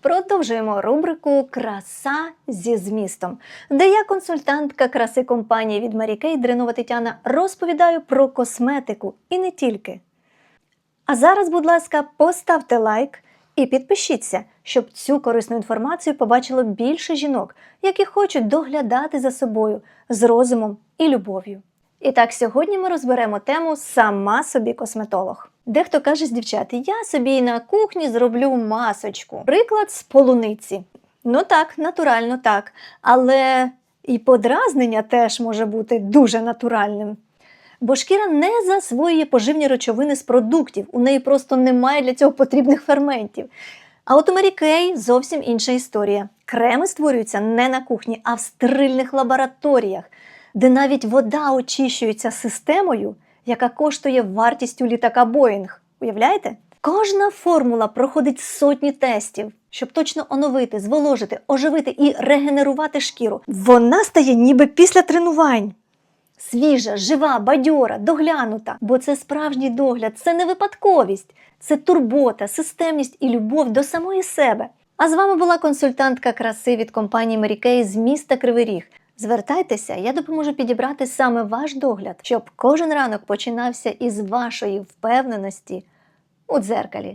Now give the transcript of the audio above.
Продовжуємо рубрику Краса зі змістом, де я, консультантка краси компанії від Mary Kay Дринова Тетяна, розповідаю про косметику і не тільки. А зараз, будь ласка, поставте лайк і підпишіться, щоб цю корисну інформацію побачило більше жінок, які хочуть доглядати за собою з розумом і любов'ю. І так, сьогодні ми розберемо тему сама собі косметолог. Дехто каже з дівчат, я собі на кухні зроблю масочку. Приклад з полуниці. Ну так, натурально так. Але і подразнення теж може бути дуже натуральним. Бо шкіра не засвоює поживні речовини з продуктів, у неї просто немає для цього потрібних ферментів. А от у Mary Kay зовсім інша історія. Креми створюються не на кухні, а в стерильних лабораторіях, де навіть вода очищується системою, яка коштує вартістю літака Боїнг. Уявляєте? Кожна формула проходить сотні тестів, щоб точно оновити, зволожити, оживити і регенерувати шкіру. Вона стає ніби після тренувань. Свіжа, жива, бадьора, доглянута. Бо це справжній догляд, це не випадковість, це турбота, системність і любов до самої себе. А з вами була консультантка краси від компанії Mary з міста Кривий Ріг. Звертайтеся, я допоможу підібрати саме ваш догляд, щоб кожен ранок починався із вашої впевненості у дзеркалі.